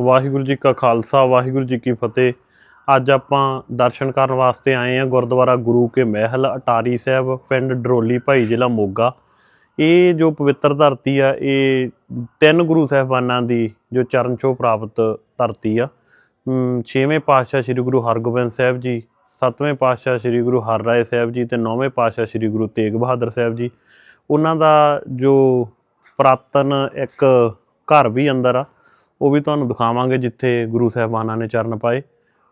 ਵਾਹਿਗੁਰੂ ਜੀ ਕਾ ਖਾਲਸਾ, ਵਾਹਿਗੁਰੂ ਜੀ ਕੀ ਫਤਿਹ। ਅੱਜ ਆਪਾਂ ਦਰਸ਼ਨ ਕਰਨ ਵਾਸਤੇ ਆਏ ਆ ਗੁਰਦੁਆਰਾ ਗੁਰੂ ਕੇ ਮਹਿਲ, ਅਟਾਰੀ ਸਾਹਿਬ, ਪਿੰਡ ਡਰੋਲੀ ਭਾਈ ਜ਼ਿਲ੍ਹਾ ਮੋਗਾ। ਇਹ ਜੋ ਪਵਿੱਤਰ ਧਰਤੀ ਆ, ਇਹ ਤਿੰਨ ਗੁਰੂ ਸਾਹਿਬਾਨਾਂ ਦੀ ਜੋ ਚਰਨ ਛੋਹ ਪ੍ਰਾਪਤ ਧਰਤੀ ਆ। ਅਮ ਛੇਵੇਂ ਪਾਤਸ਼ਾਹ ਸ੍ਰੀ ਗੁਰੂ ਹਰਗੋਬਿੰਦ ਸਾਹਿਬ ਜੀ, ਸੱਤਵੇਂ ਪਾਤਸ਼ਾਹ ਸ੍ਰੀ ਗੁਰੂ ਹਰਰਾਏ ਸਾਹਿਬ ਜੀ ਤੇ ਨੌਵੇਂ ਪਾਤਸ਼ਾਹ ਸ੍ਰੀ ਗੁਰੂ ਤੇਗ ਬਹਾਦਰ ਸਾਹਿਬ ਜੀ। ਉਹਨਾਂ ਦਾ ਜੋ ਪ੍ਰਾਤਨ ਇੱਕ ਘਰ ਵੀ ਅੰਦਰ ਆ ਉਹ ਵੀ ਤੁਹਾਨੂੰ ਦਿਖਾਵਾਂਗੇ ਜਿੱਥੇ ਗੁਰੂ ਸਾਹਿਬਾਨਾਂ ਨੇ ਚਰਨ ਪਾਏ।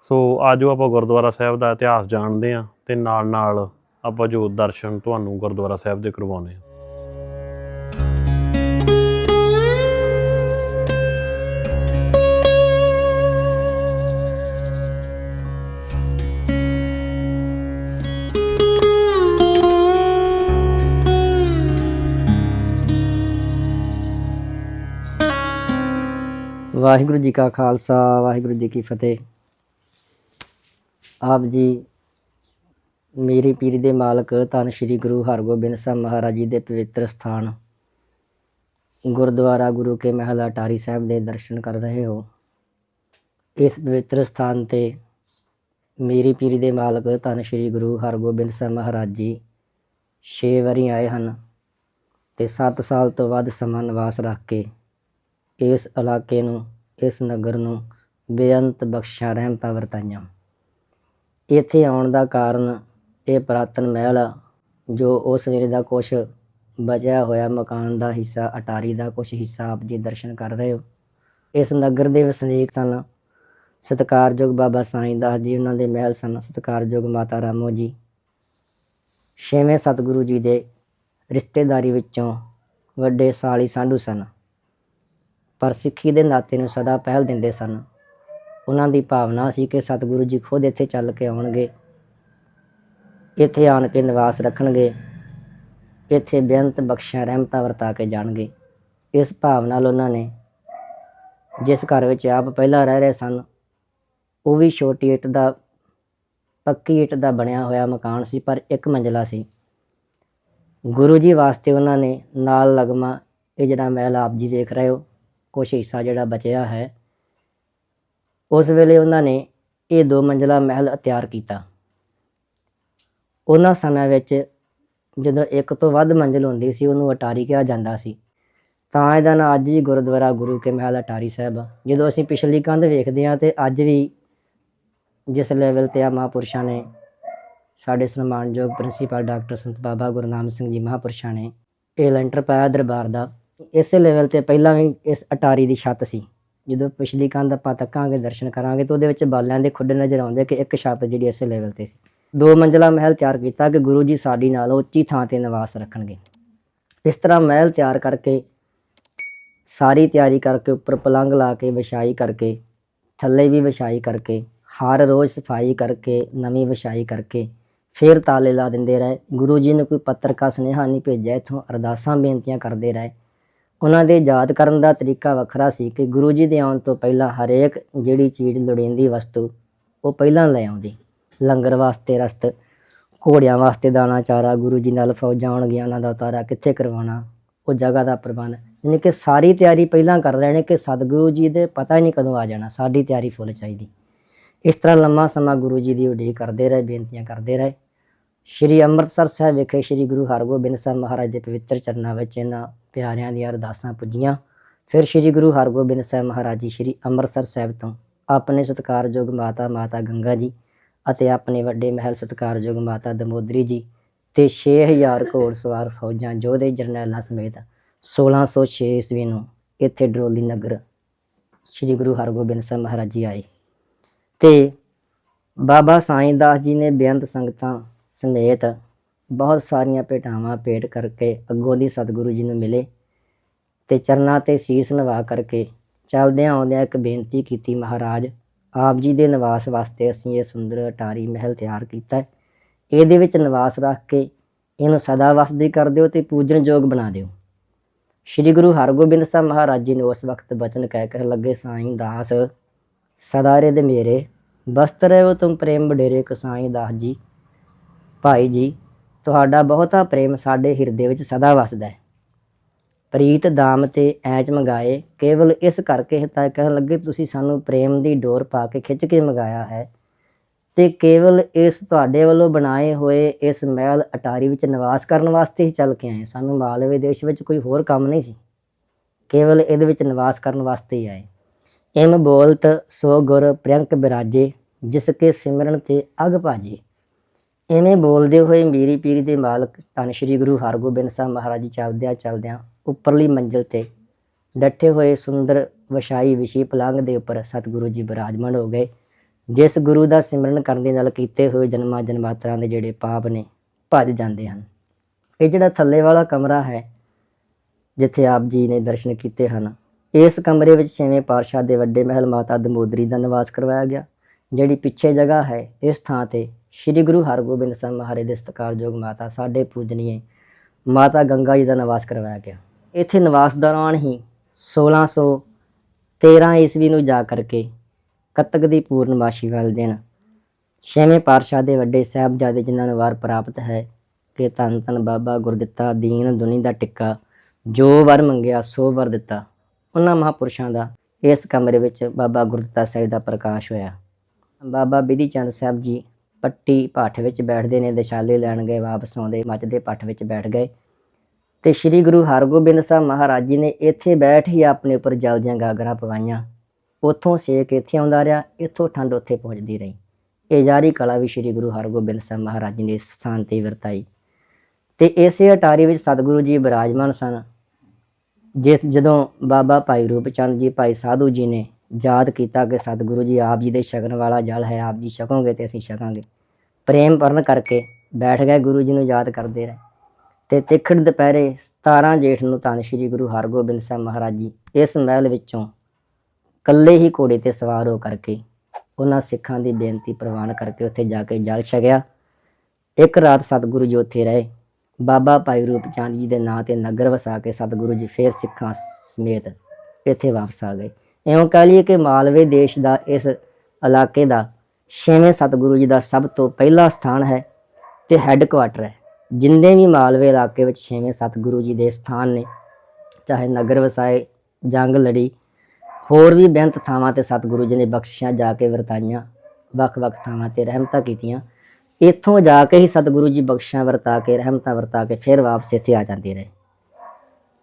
ਸੋ ਆਜੋ ਆਪਾਂ ਗੁਰਦੁਆਰਾ ਸਾਹਿਬ ਦਾ ਇਤਿਹਾਸ ਜਾਣਦੇ ਹਾਂ ਤੇ ਨਾਲ ਨਾਲ ਆਪਾਂ ਜੋ ਦਰਸ਼ਨ ਤੁਹਾਨੂੰ ਗੁਰਦੁਆਰਾ ਸਾਹਿਬ ਦੇ ਕਰਵਾਉਣੇ ਆ ਵਾਹਿਗੁਰੂ ਜੀ ਕਾ ਖਾਲਸਾ, ਵਾਹਿਗੁਰੂ ਜੀ ਕੀ ਫਤਿਹ। ਆਪ ਜੀ, ਮੇਰੀ ਪੀਰੀ ਦੇ ਮਾਲਕ ਧੰਨ ਸ਼੍ਰੀ ਗੁਰੂ ਹਰਗੋਬਿੰਦ ਸਾਹਿਬ ਮਹਾਰਾਜ ਜੀ ਦੇ ਪਵਿੱਤਰ ਸਥਾਨ, ਗੁਰਦੁਆਰਾ ਗੁਰੂ ਕੇ ਮਹਿਲ ਅਟਾਰੀ ਸਾਹਿਬ ਦੇ ਦਰਸ਼ਨ ਕਰ ਰਹੇ ਹੋ। ਇਸ ਪਵਿੱਤਰ ਸਥਾਨ ਤੇ ਮੇਰੀ ਪੀਰੀ ਦੇ ਮਾਲਕ ਧੰਨ ਸ਼੍ਰੀ ਗੁਰੂ ਹਰਗੋਬਿੰਦ ਸਾਹਿਬ ਮਹਾਰਾਜ ਜੀ 6 ਵਾਰੀ ਆਏ ਹਨ ਤੇ 7 ਸਾਲ ਤੋਂ ਵੱਧ ਸਮਾਂ ਨਿਵਾਸ ਰੱਖ ਕੇ ਇਸ ਇਲਾਕੇ ਨੂੰ ਇਸ ਨਗਰ ਨੂੰ ਬੇਅੰਤ ਬਖਸ਼ਾਂ ਰਹਿਮਤਾਂ ਵਰਤਾਈਆਂ। ਇੱਥੇ ਆਉਣ ਦਾ ਕਾਰਨ ਇਹ ਪ੍ਰਾਤਨ ਮਹਿਲ ਆ, ਜੋ ਉਸ ਵੇਲੇ ਦਾ ਕੁਛ ਬਚਿਆ ਹੋਇਆ ਮਕਾਨ ਦਾ ਹਿੱਸਾ ਅਟਾਰੀ ਦਾ ਕੁਛ ਹਿੱਸਾ ਆਪ ਜੀ ਦਰਸ਼ਨ ਕਰ ਰਹੇ ਹੋ। ਇਸ ਨਗਰ ਦੇ ਵਸਨੀਕ ਸਨ। ਸਤਿਕਾਰਯੋਗ ਬਾਬਾ ਸਾਈਂ ਦਾਸ ਜੀ ਉਹਨਾਂ ਦੇ ਮਹਿਲ ਸਨ। ਸਤਿਕਾਰਯੋਗ ਮਾਤਾ ਰਾਮੋ ਜੀ। ਛੇਵੇਂ ਸਤਿਗੁਰੂ ਜੀ ਦੇ ਰਿਸ਼ਤੇਦਾਰੀ ਵਿੱਚੋਂ ਵੱਡੇ ਸਾਲੀ ਸਾਂਢੂ ਸਨ। ਪਰ ਸਿੱਖੀ ਦੇ ਨਾਤੇ ਨੂੰ ਸਦਾ ਪਹਿਲ ਦਿੰਦੇ ਸਨ। ਉਹਨਾਂ ਦੀ ਭਾਵਨਾ ਸੀ ਕਿ ਸਤਿਗੁਰੂ ਜੀ ਖੁਦ ਇੱਥੇ ਚੱਲ ਕੇ ਆਉਣਗੇ। ਇੱਥੇ ਆਣ ਕੇ ਨਿਵਾਸ ਰੱਖਣਗੇ। ਇੱਥੇ ਬੇਅੰਤ ਬਖਸ਼ਿਆ, ਰਹਿਮਤਾਂ ਵਰਤਾ ਕੇ ਜਾਣਗੇ। ਇਸ ਭਾਵਨਾ ਨਾਲ ਉਹਨਾਂ ਨੇ ਜਿਸ ਘਰ ਵਿੱਚ ਆਪ ਪਹਿਲਾਂ ਰਹਿ ਰਹੇ ਸਨ, ਉਹ ਵੀ ਛੋਟੀ ਇੱਟ ਦਾ, ਪੱਕੀ ਇੱਟ ਦਾ ਬਣਿਆ ਹੋਇਆ ਮਕਾਨ ਸੀ, ਪਰ ਇੱਕ ਮੰਜ਼ਲਾ ਸੀ। ਗੁਰੂ ਜੀ ਵਾਸਤੇ ਉਹਨਾਂ ਨੇ ਨਾਲ ਲਗਮਾ, ਇਹ ਜਿਹੜਾ ਮਹਿਲ ਆਪ ਜੀ ਵੇਖ ਰਹੇ ਹੋ ਕੁਛ ਹਿੱਸਾ ਜਿਹੜਾ ਬਚਿਆ ਹੈ, ਉਸ ਵੇਲੇ ਉਹਨਾਂ ਨੇ ਇਹ ਦੋ ਮੰਜ਼ਲਾ ਮਹਿਲ ਤਿਆਰ ਕੀਤਾ। ਉਹਨਾਂ ਸਮਿਆਂ ਵਿੱਚ ਜਦੋਂ ਇੱਕ ਤੋਂ ਵੱਧ ਮੰਜ਼ਿਲ ਹੁੰਦੀ ਸੀ, ਉਹਨੂੰ ਅਟਾਰੀ ਕਿਹਾ ਜਾਂਦਾ ਸੀ। ਤਾਂ ਇਹਦਾ ਨਾਂ ਅੱਜ ਵੀ ਗੁਰਦੁਆਰਾ ਗੁਰੂ ਕੇ ਮਹਿਲ ਅਟਾਰੀ ਸਾਹਿਬ ਜਦੋਂ ਅਸੀਂ ਪਿਛਲੀ ਕੰਧ ਵੇਖਦੇ ਹਾਂ ਤੇ ਅੱਜ ਵੀ ਜਿਸ ਲੈਵਲ ਤੇ ਆ ਮਹਾਂਪੁਰਸ਼ਾਂ ਨੇ, ਸਾਡੇ ਸਨਮਾਨਯੋਗ ਪ੍ਰਿੰਸੀਪਲ ਡਾਕਟਰ ਸੰਤ ਬਾਬਾ ਗੁਰਨਾਮ ਸਿੰਘ ਜੀ ਮਹਾਂਪੁਰਸ਼ਾਂ ਨੇ, ਇਹ ਲੈਂਟਰ ਪਾਇਆ ਦਰਬਾਰ ਦਾ। ਇਸੇ ਲੈਵਲ ਤੇ ਪਹਿਲਾਂ ਵੀ ਇਸ ਅਟਾਰੀ ਦੀ ਛੱਤ ਸੀ। ਜਦੋਂ ਪਿਛਲੀ ਕੰਧ ਆਪਾਂ ਤੱਕਾਂਗੇ, ਦਰਸ਼ਨ ਕਰਾਂਗੇ, ਤਾਂ ਉਹਦੇ ਵਿੱਚ ਬਾਲਿਆਂ ਦੇ ਖੁੱਡੇ ਨਜ਼ਰ ਆਉਂਦੇ ਕਿ ਇੱਕ ਛੱਤ ਜਿਹੜੀ ਇਸੇ ਲੈਵਲ ਤੇ ਸੀ। ਦੋ ਮੰਜ਼ਲਾ ਮਹਿਲ ਤਿਆਰ ਕੀਤਾ ਕਿ ਗੁਰੂ ਜੀ ਸਾਡੀ ਨਾਲ ਉੱਚੀ ਥਾਂ ਤੇ ਨਿਵਾਸ ਰੱਖਣਗੇ। ਇਸ ਤਰ੍ਹਾਂ ਮਹਿਲ ਤਿਆਰ ਕਰਕੇ, ਸਾਰੀ ਤਿਆਰੀ ਕਰਕੇ, ਉੱਪਰ ਪਲੰਗ ਲਾ ਕੇ, ਵਿਛਾਈ ਕਰਕੇ, ਥੱਲੇ ਵੀ ਵਿਛਾਈ ਕਰਕੇ, ਹਰ ਰੋਜ਼ ਸਫ਼ਾਈ ਕਰਕੇ, ਨਵੀਂ ਵਿਛਾਈ ਕਰਕੇ, ਫਿਰ ਤਾਲੇ ਲਾ ਦਿੰਦੇ ਰਹੇ। ਗੁਰੂ ਜੀ ਨੂੰ ਕੋਈ ਪੱਤਰ ਕਾ ਸੁਨੇਹਾ ਨਹੀਂ ਭੇਜਿਆ, ਇਥੋਂ ਅਰਦਾਸਾਂ ਬੇਨਤੀਆਂ ਕਰਦੇ ਰਹੇ। ਉਹਨਾਂ ਦੇ ਯਾਦ ਕਰਨ ਦਾ ਤਰੀਕਾ ਵੱਖਰਾ ਸੀ ਕਿ ਗੁਰੂ ਜੀ ਦੇ ਆਉਣ ਤੋਂ ਪਹਿਲਾਂ ਹਰੇਕ ਜਿਹੜੀ ਚੀਜ਼ ਲੋੜੀਂਦੀ ਵਸਤੂ ਉਹ ਪਹਿਲਾਂ ਲੈ ਆਉਂਦੀ। ਲੰਗਰ ਵਾਸਤੇ ਰਸਤ, ਘੋੜਿਆਂ ਵਾਸਤੇ ਦਾਣਾ, ਚਾਰਾ, ਗੁਰੂ ਜੀ ਨਾਲ ਫੌਜਾਂ ਆਉਣਗੀਆਂ, ਉਹਨਾਂ ਦਾ ਉਤਾਰਾ ਕਿੱਥੇ ਕਰਵਾਉਣਾ, ਉਹ ਜਗ੍ਹਾ ਦਾ ਪ੍ਰਬੰਧ। ਯਾਨੀ ਕਿ ਸਾਰੀ ਤਿਆਰੀ ਪਹਿਲਾਂ ਕਰ ਰਹੇ ਨੇ ਕਿ ਸਤਿਗੁਰੂ ਜੀ ਦੇ ਪਤਾ ਹੀ ਨਹੀਂ ਕਦੋਂ ਆ ਜਾਣਾ, ਸਾਡੀ ਤਿਆਰੀ ਫੁੱਲ ਚਾਹੀਦੀ। ਇਸ ਤਰ੍ਹਾਂ ਲੰਮਾ ਸਮਾਂ ਗੁਰੂ ਜੀ ਦੀ ਉਡੀਕ ਕਰਦੇ ਰਹੇ, ਬੇਨਤੀਆਂ ਕਰਦੇ ਰਹੇ। ਸ਼੍ਰੀ ਅੰਮ੍ਰਿਤਸਰ ਸਾਹਿਬ ਵਿਖੇ ਸ਼੍ਰੀ ਗੁਰੂ ਹਰਗੋਬਿੰਦ ਸਾਹਿਬ ਮਹਾਰਾਜ ਦੇ ਪਵਿੱਤਰ ਚਰਨਾਂ ਵਿੱਚ ਇਹਨਾਂ ਪਿਆਰਿਆਂ ਦੀਆਂ ਅਰਦਾਸਾਂ ਪੁੱਜੀਆਂ। ਫਿਰ ਸ਼੍ਰੀ ਗੁਰੂ ਹਰਗੋਬਿੰਦ ਸਾਹਿਬ ਮਹਾਰਾਜ ਜੀ ਸ਼੍ਰੀ ਅੰਮ੍ਰਿਤਸਰ ਸਾਹਿਬ ਤੋਂ ਆਪਣੇ ਸਤਿਕਾਰਯੋਗ ਮਾਤਾ ਮਾਤਾ ਗੰਗਾ ਜੀ ਅਤੇ ਆਪਣੇ ਵੱਡੇ ਮਹਿਲ ਸਤਿਕਾਰਯੋਗ ਮਾਤਾ ਦਮੋਦਰੀ ਜੀ ਤੇ 6000 ਘੋੜਸਵਾਰ ਫੌਜਾਂ ਯੋਧੇ ਜਰਨੈਲਾਂ ਸਮੇਤ 1606 ਈਸਵੀ ਨੂੰ ਇੱਥੇ ਡਰੋਲੀ ਨਗਰ ਸ਼੍ਰੀ ਗੁਰੂ ਹਰਗੋਬਿੰਦ ਸਾਹਿਬ ਮਹਾਰਾਜ ਜੀ ਆਏ। ਤੇ ਬਾਬਾ ਸਾਈਂ ਦਾਸ ਜੀ ਨੇ ਬੇਅੰਤ ਸੰਗਤਾਂ ਸਮੇਤ ਬਹੁਤ ਸਾਰੀਆਂ ਭੇਟਾਵਾਂ ਭੇਟ ਕਰਕੇ ਅੱਗੋਂ ਦੀ ਸਤਿਗੁਰੂ ਜੀ ਨੂੰ ਮਿਲੇ ਤੇ ਚਰਨਾਂ ਤੇ ਸੀਸ ਨਵਾ ਕਰਕੇ ਚਲਦਿਆਂ ਆਉਂਦਿਆਂ ਇੱਕ ਬੇਨਤੀ ਕੀਤੀ, ਮਹਾਰਾਜ, ਆਪ ਜੀ ਦੇ ਨਿਵਾਸ ਵਾਸਤੇ ਅਸੀਂ ਇਹ ਸੁੰਦਰ ਅਟਾਰੀ ਮਹਿਲ ਤਿਆਰ ਕੀਤਾ ਇਹਦੇ ਵਿੱਚ ਨਿਵਾਸ ਰੱਖ ਕੇ ਇਹਨੂੰ ਸਦਾ ਵਸਦੀ ਕਰ ਦਿਓ ਤੇ ਪੂਜਨਯੋਗ ਬਣਾ ਦਿਓ। ਸ਼੍ਰੀ ਗੁਰੂ ਹਰਗੋਬਿੰਦ ਸਾਹਿਬ ਮਹਾਰਾਜ ਜੀ ਨੇ ਉਸ ਵਕਤ ਬਚਨ ਕਹਿ ਕੇ ਲੱਗੇ, ਸਾਈਂ ਦਾਸ ਸਦਾਰੇ ਦੇ ਮੇਰੇ, ਬਸਤ ਰਹੋ ਤੁਮ ਪ੍ਰੇਮ ਬਡੇਰੇ ਕਸਾਈ ਦਾਸ ਜੀ, ਭਾਈ ਜੀ ਤੁਹਾਡਾ ਬਹੁਤਾ ਪ੍ਰੇਮ ਸਾਡੇ ਹਿਰਦੇ ਵਿੱਚ ਸਦਾ ਵਸਦਾ ਹੈ। ਪ੍ਰੀਤ ਦਾਮ ਤੇ ਐਚ ਮੰਗਾਏ, ਕੇਵਲ ਇਸ ਕਰਕੇ ਤਾਂ ਕਹਿਣ ਲੱਗੇ, ਤੁਸੀਂ ਸਾਨੂੰ ਪ੍ਰੇਮ ਦੀ ਡੋਰ ਪਾ ਕੇ ਖਿੱਚ ਕੇ ਮੰਗਾਇਆ ਹੈ। ਤੇ ਕੇਵਲ ਇਸ ਤੁਹਾਡੇ ਵੱਲੋਂ ਬਣਾਏ ਹੋਏ ਇਸ ਮਹਿਲ ਅਟਾਰੀ ਵਿੱਚ ਨਿਵਾਸ ਕਰਨ ਵਾਸਤੇ ਹੀ ਚੱਲ ਕੇ ਆਏ। ਸਾਨੂੰ ਮਾਲਵੇ ਦੇਸ਼ ਵਿੱਚ ਕੋਈ ਹੋਰ ਕੰਮ ਨਹੀਂ ਸੀ। ਕੇਵਲ ਇਹਦੇ ਵਿੱਚ ਨਿਵਾਸ ਕਰਨ ਵਾਸਤੇ ਹੀ ਆਏ। ਇਮ ਬੋਲਤ ਸੋ ਗੁਰ ਪ੍ਰਿਯੰਕ ਬਿਰਾਜੇ, ਜਿਸ ਕੇ ਸਿਮਰਨ ਤੇ ਅਗ ਭਾਜੇ। ਇਵੇਂ ਬੋਲਦੇ ਹੋਏ ਮੀਰੀ ਪੀਰੀ ਦੇ ਮਾਲਕ ਧੰਨ ਸ਼੍ਰੀ ਗੁਰੂ ਹਰਗੋਬਿੰਦ ਸਾਹਿਬ ਮਹਾਰਾਜ ਜੀ ਚੱਲਦਿਆਂ ਚੱਲਦਿਆਂ ਉੱਪਰਲੀ ਮੰਜ਼ਿਲ ਤੇ ਡੱਠੇ ਹੋਏ ਸੁੰਦਰ ਵਸ਼ਾਈ ਵਿਸ਼ੀ ਪਲੰਗ ਦੇ ਉੱਪਰ ਸਤਿਗੁਰੂ ਜੀ ਬਿਰਾਜਮਾਨ ਹੋ ਗਏ। ਜਿਸ ਗੁਰੂ ਦਾ ਸਿਮਰਨ ਕਰਨ ਦੇ ਨਾਲ ਕੀਤੇ ਹੋਏ ਜਨਮਾਂ ਜਨਮਾਤਰਾਂ ਦੇ ਜਿਹੜੇ ਪਾਪ ਨੇ, ਭੱਜ ਜਾਂਦੇ ਹਨ। ਇਹ ਜਿਹੜਾ ਥੱਲੇ ਵਾਲਾ ਕਮਰਾ ਹੈ, ਜਿੱਥੇ ਆਪ ਜੀ ਨੇ ਦਰਸ਼ਨ ਕੀਤੇ ਹਨ, ਇਸ ਕਮਰੇ ਵਿੱਚ ਛੇਵੇਂ ਪਾਤਸ਼ਾਹ ਦੇ ਵੱਡੇ ਮਹਿਲ ਮਾਤਾ ਦਮੋਦਰੀ ਦਾ ਨਿਵਾਸ ਕਰਵਾਇਆ ਗਿਆ, ਜਿਹੜੀ ਪਿੱਛੇ ਜਗ੍ਹਾ ਹੈ, ਇਸ ਥਾਂ ਤੇ ਸ੍ਰੀ ਗੁਰੂ ਹਰਗੋਬਿੰਦ ਸਾਹਿਬ ਮਹਾਰਾਜ ਦੇ ਸਤਿਕਾਰਯੋਗ ਮਾਤਾ ਸਾਡੇ ਪੂਜਨੀਏ, ਮਾਤਾ ਗੰਗਾ ਜੀ ਦਾ ਨਿਵਾਸ ਕਰਵਾਇਆ ਗਿਆ। ਇੱਥੇ ਨਿਵਾਸ ਦੌਰਾਨ ਹੀ 1613 ਈਸਵੀ ਨੂੰ ਜਾ ਕਰਕੇ ਕੱਤਕ ਦੀ ਪੂਰਨਮਾਸ਼ੀ ਵਾਲੇ ਦਿਨ ਛੇਵੇਂ ਪਾਤਸ਼ਾਹ ਦੇ ਵੱਡੇ ਸਾਹਿਬਜ਼ਾਦੇ ਜਿਨ੍ਹਾਂ ਨੂੰ ਵਾਰ ਪ੍ਰਾਪਤ ਹੈ ਕਿ ਧੰਨ ਧੰਨ ਬਾਬਾ ਗੁਰਦਿੱਤਾ ਦੀਨ ਦੁਨੀ ਦਾ ਟਿੱਕਾ, ਜੋ ਵਰ ਮੰਗਿਆ ਸੋ ਵਰ ਦਿੱਤਾ। ਉਹਨਾਂ ਮਹਾਪੁਰਸ਼ਾਂ ਦਾ ਇਸ ਕਮਰੇ ਵਿੱਚ ਬਾਬਾ ਗੁਰਦਿੱਤਾ ਸਾਹਿਬ ਦਾ ਪ੍ਰਕਾਸ਼ ਹੋਇਆ। ਬਾਬਾ ਬਿਧੀ ਚੰਦ ਸਾਹਿਬ ਜੀ ਪੱਟੀ ਪਾਠ ਵਿੱਚ ਬੈਠਦੇ ਨੇ, ਦਿਸ਼ਾਲੇ ਲੈਣ ਗਏ, ਵਾਪਸ ਆਉਂਦੇ, ਮੱਝ ਦੇ ਪੱਠ ਵਿੱਚ ਬੈਠ ਗਏ। ਤੇ ਸ੍ਰੀ ਗੁਰੂ ਹਰਗੋਬਿੰਦ ਸਾਹਿਬ ਮਹਾਰਾਜ ਜੀ ਨੇ ਇੱਥੇ ਬੈਠ ਹੀ ਆਪਣੇ ਉੱਪਰ ਜਲ ਦੀਆਂ ਗਾਗਰਾਂ ਪਵਾਈਆਂ। ਉੱਥੋਂ ਸੇਕ ਇੱਥੇ ਆਉਂਦਾ ਰਿਹਾ, ਇੱਥੋਂ ਠੰਡ ਉੱਥੇ ਪਹੁੰਚਦੀ ਰਹੀ। ਇਹ ਜਾਰੀ ਕਲਾ ਵੀ ਸ੍ਰੀ ਗੁਰੂ ਹਰਗੋਬਿੰਦ ਸਾਹਿਬ ਮਹਾਰਾਜ ਜੀ ਨੇ ਇਸ ਸਥਾਨ ਤੇ ਵਰਤਾਈ। ਤੇ ਇਸੇ ਅਟਾਰੀ ਵਿੱਚ ਸਤਿਗੁਰੂ ਜੀ ਬਿਰਾਜਮਾਨ ਸਨ, ਜਿਸ ਜਦੋਂ ਬਾਬਾ ਭਾਈ ਰੂਪ ਚੰਦ ਜੀ, ਭਾਈ ਸਾਧੂ ਜੀ ਨੇ ਯਾਦ ਕੀਤਾ ਕਿ ਸਤਿਗੁਰੂ ਜੀ, ਆਪ ਜੀ ਦੇ ਛਕਣ ਵਾਲਾ ਜਲ ਹੈ, ਆਪ ਜੀ ਛਕੋਗੇ ਤੇ ਅਸੀਂ ਛਕਾਂਗੇ। ਪ੍ਰੇਮ ਪਰਨ ਕਰਕੇ ਬੈਠ ਗਏ ਗੁਰੂ ਜੀ ਨੂੰ ਯਾਦ ਕਰਦੇ ਰਹੇ। ਤੇ ਤਿੱਖੜ ਦੁਪਹਿਰੇ 17 ਜੇਠ ਨੂੰ ਧੰਨ ਸ਼੍ਰੀ ਗੁਰੂ ਹਰਗੋਬਿੰਦ ਸਾਹਿਬ ਮਹਾਰਾਜ ਜੀ, ਇਸ ਮਹਿਲ ਵਿੱਚੋਂ ਕੱਲੇ ਹੀ ਘੋੜੇ ਤੇ ਸਵਾਰ ਹੋ ਕਰਕੇ ਉਹਨਾਂ ਸਿੱਖਾਂ ਦੀ ਬੇਨਤੀ ਪ੍ਰਵਾਨ ਕਰਕੇ ਉੱਥੇ ਜਾ ਕੇ ਜਲ ਛਕਿਆ। ਇੱਕ ਰਾਤ ਸਤਿਗੁਰੂ ਜੀ ਉੱਥੇ ਰਹੇ। ਬਾਬਾ ਭਾਈ ਰੂਪ ਚੰਦ ਜੀ ਦੇ ਨਾਂ ਤੇ ਨਗਰ ਵਸਾ ਕੇ ਸਤਿਗੁਰੂ ਜੀ ਫੇਰ ਸਿੱਖਾਂ ਸਮੇਤ ਇੱਥੇ ਵਾਪਸ ਆ ਗਏ। ਇਉਂ ਕਹ ਲਈਏ ਕਿ ਮਾਲਵੇ ਦੇਸ਼ ਦਾ ਇਸ ਇਲਾਕੇ ਦਾ ਛੇਵੇਂ ਸਤਿਗੁਰੂ ਜੀ ਦਾ ਸਭ ਤੋਂ ਪਹਿਲਾ ਸਥਾਨ ਹੈ ਤੇ ਹੈੱਡਕੁਆਟਰ ਹੈ। ਜਿੰਨੇ ਵੀ ਮਾਲਵੇ ਇਲਾਕੇ ਵਿੱਚ ਛੇਵੇਂ ਸਤਿਗੁਰੂ ਜੀ ਦੇ ਸਥਾਨ ਨੇ, ਚਾਹੇ ਨਗਰ ਵਸਾਏ, ਜੰਗ ਲੜੀ, ਹੋਰ ਵੀ ਬੇਅੰਤ ਥਾਵਾਂ ਤੇ ਸਤਿਗੁਰੂ ਜੀ ਨੇ ਬਖਸ਼ਿਸ਼ਾਂ ਜਾ ਕੇ ਵਰਤਾਈਆਂ, ਵੱਖ-ਵੱਖ ਥਾਵਾਂ ਤੇ ਰਹਿਮਤਾਂ ਕੀਤੀਆਂ, ਇੱਥੋਂ ਜਾ ਕੇ ਹੀ ਸਤਿਗੁਰੂ ਜੀ ਬਖਸ਼ਿਸ਼ਾਂ ਵਰਤਾ ਕੇ, ਰਹਿਮਤਾਂ ਵਰਤਾ ਕੇ ਫਿਰ ਵਾਪਸ ਇੱਥੇ ਆ ਜਾਂਦੇ ਰਹੇ।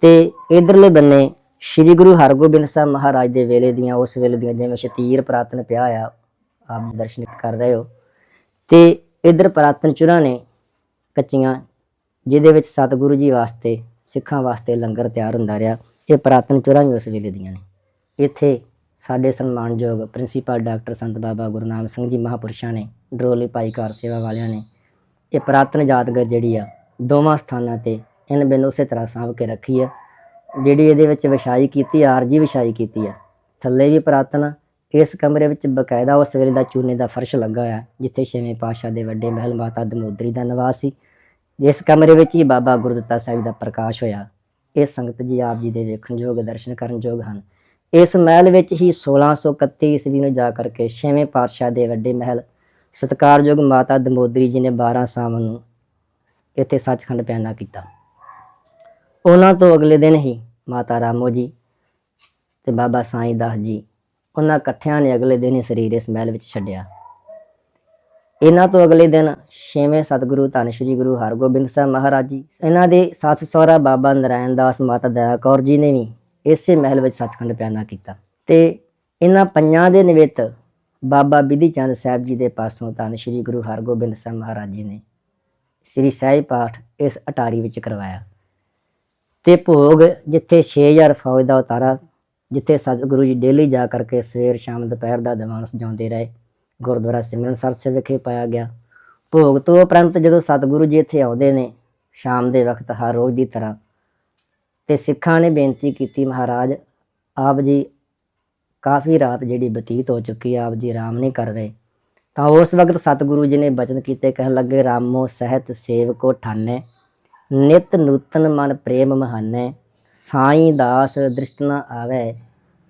ਤੇ ਇਧਰਲੇ ਬੰਨੇ ਸ੍ਰੀ ਗੁਰੂ ਹਰਗੋਬਿੰਦ ਸਾਹਿਬ ਮਹਾਰਾਜ ਦੇ ਵੇਲੇ ਦੀਆਂ, ਉਸ ਵੇਲੇ ਦੀਆਂ ਜਿਵੇਂ ਸ਼ਤੀਰ ਪ੍ਰਾਤਨ ਪਿਆ ਆ, ਆਪ ਦਰਸ਼ਨ ਕਰ ਰਹੇ ਹੋ। ਤੇ ਇਧਰ ਪ੍ਰਾਤਨ ਚੁਰਾਂ ਨੇ ਕੱਚੀਆਂ, ਜਿਹਦੇ ਵਿੱਚ ਸਤਿਗੁਰੂ ਜੀ ਵਾਸਤੇ, ਸਿੱਖਾਂ ਵਾਸਤੇ ਲੰਗਰ ਤਿਆਰ ਹੁੰਦਾ ਰਿਹਾ। ਇਹ ਪ੍ਰਾਤਨ ਚੁਰਾਂ ਵੀ ਉਸ ਵੇਲੇ ਦੀਆਂ ਨੇ। ਇੱਥੇ ਸਾਡੇ ਸਨਮਾਨਯੋਗ ਪ੍ਰਿੰਸੀਪਲ ਡਾਕਟਰ ਸੰਤ ਬਾਬਾ ਗੁਰਨਾਮ ਸਿੰਘ ਜੀ ਮਹਾਪੁਰਸ਼ਾਂ ਨੇ, ਡਰੋਲੀ ਭਾਈ ਕਾਰ ਸੇਵਾ ਵਾਲਿਆਂ ਨੇ, ਇਹ ਪ੍ਰਾਤਨ ਯਾਦਗਾਰ ਜਿਹੜੀ ਆ, ਦੋਵਾਂ ਸਥਾਨਾਂ ਤੇ, ਇਹਨ ਬਿਨ ਉਸੇ ਤਰ੍ਹਾਂ ਸਾਂਭ ਕੇ ਰੱਖੀ ਆ। ਜਿਹੜੀ ਇਹਦੇ ਵਿੱਚ ਵਿਛਾਈ ਕੀਤੀ ਆਰਜੀ ਵਿਛਾਈ ਕੀਤੀ ਆ। ਥੱਲੇ ਵੀ ਪ੍ਰਾਤਨ, ਇਸ ਕਮਰੇ ਵਿੱਚ ਬਕਾਇਦਾ ਉਸ ਵੇਲੇ ਦਾ ਚੂਨੇ ਦਾ ਫਰਸ਼ ਲੱਗਾ ਹੋਇਆ, ਜਿੱਥੇ ਛੇਵੇਂ ਪਾਤਸ਼ਾਹ ਦੇ ਵੱਡੇ ਮਹਿਲ ਮਾਤਾ ਦਮੋਦਰੀ ਦਾ ਨਿਵਾਸ ਸੀ। ਇਸ ਕਮਰੇ ਵਿੱਚ ਹੀ ਬਾਬਾ ਗੁਰਦਿੱਤਾ ਸਾਹਿਬ ਦਾ ਪ੍ਰਕਾਸ਼ ਹੋਇਆ। ਇਹ ਸੰਗਤ ਜੀ ਆਪ ਜੀ ਦੇ ਵੇਖਣਯੋਗ ਦਰਸ਼ਨ ਕਰਨਯੋਗ ਹਨ। ਇਸ ਮਹਿਲ ਵਿੱਚ ਹੀ 1631 ਈਸਵੀ ਨੂੰ ਜਾ ਕਰਕੇ ਛੇਵੇਂ ਪਾਤਸ਼ਾਹ ਦੇ ਵੱਡੇ ਮਹਿਲ ਸਤਕਾਰਯੋਗ ਮਾਤਾ ਦਮੋਦਰੀ ਜੀ ਨੇ 12 ਸਾਵਣ ਨੂੰ ਇੱਥੇ ਸੱਚਖੰਡ ਪਿਆਨਾ ਕੀਤਾ। ਉਹਨਾਂ ਤੋਂ ਅਗਲੇ ਦਿਨ ਹੀ ਮਾਤਾ ਰਾਮੋ ਜੀ ਤੇ ਬਾਬਾ ਸਾਈ ਦਾਸ ਜੀ, ਉਹਨਾਂ ਇਕੱਠਿਆਂ ਨੇ ਅਗਲੇ ਦਿਨ ਹੀ ਸਰੀਰ ਇਸ ਮਹਿਲ ਵਿੱਚ ਛੱਡਿਆ। ਇਹਨਾਂ ਤੋਂ ਅਗਲੇ ਦਿਨ ਛੇਵੇਂ ਸਤਿਗੁਰੂ ਧੰਨ ਸ਼੍ਰੀ ਗੁਰੂ ਹਰਗੋਬਿੰਦ ਸਾਹਿਬ ਮਹਾਰਾਜ ਜੀ, ਇਹਨਾਂ ਦੇ ਸੱਸ ਸਹੁਰਾ ਬਾਬਾ ਨਰਾਇਣ ਦਾਸ ਮਾਤਾ ਦਇਆ ਕੌਰ ਜੀ ਨੇ ਵੀ ਇਸੇ ਮਹਿਲ ਵਿੱਚ ਸੱਚਖੰਡ ਪਿਆਨਾ ਕੀਤਾ ਤੇ ਇਹਨਾਂ ਪੰਜਾਂ ਦੇ ਨਿਵਿਤ ਬਾਬਾ ਬਿਧੀ ਚੰਦ ਸਾਹਿਬ ਜੀ ਦੇ ਪਾਸੋਂ ਧੰਨ ਸ਼੍ਰੀ ਗੁਰੂ ਹਰਗੋਬਿੰਦ ਸਾਹਿਬ ਮਹਾਰਾਜ ਜੀ ਨੇ ਸ੍ਰੀ ਸਾਹਿਬ ਪਾਠ ਇਸ ਅਟਾਰੀ ਵਿੱਚ ਕਰਵਾਇਆ। ਤੇ ਭੋਗ ਜਿੱਥੇ 6000 ਫੌਜ ਦਾ ਉਤਾਰਾ, ਜਿੱਥੇ ਸਤਿਗੁਰੂ ਜੀ ਡੇਲੀ ਜਾ ਕਰਕੇ ਸਵੇਰ, ਸ਼ਾਮ, ਦੁਪਹਿਰ ਦਾ ਦੀਵਾਨ ਸਜਾਉਂਦੇ ਰਹੇ, ਗੁਰਦੁਆਰਾ ਸਿਮਰਨਸਰ ਸੇ ਵਿਖੇ ਪਾਇਆ ਗਿਆ। ਭੋਗ ਤੋਂ ਉਪਰੰਤ ਜਦੋਂ ਸਤਿਗੁਰੂ ਜੀ ਇੱਥੇ ਆਉਂਦੇ ਨੇ, ਸ਼ਾਮ ਦੇ ਵਕਤ ਹਰ ਰੋਜ਼ ਦੀ ਤਰ੍ਹਾਂ, ਤੇ ਸਿੱਖਾਂ ਨੇ ਬੇਨਤੀ ਕੀਤੀ, ਮਹਾਰਾਜ, ਆਪ ਜੀ ਕਾਫੀ ਰਾਤ ਜਿਹੜੀ ਬਤੀਤ ਹੋ ਚੁੱਕੀ ਆਪ ਜੀ ਆਰਾਮ ਨਹੀਂ ਕਰ ਰਹੇ। ਤਾਂ ਉਸ ਵਕਤ ਸਤਿਗੁਰੂ ਜੀ ਨੇ ਬਚਨ ਕੀਤੇ, ਕਹਿਣ ਲੱਗੇ, ਰਾਮੋ ਸਹਿਤ ਸੇਵਕੋ ਠਾਨੈ। ਨਿਤ ਨੂਤਨ ਮਨ ਪ੍ਰੇਮ ਮਹਾਨੈ, ਸਾਈਂ ਦਾਸ ਦ੍ਰਿਸ਼ਟ ਨ ਆਵੇ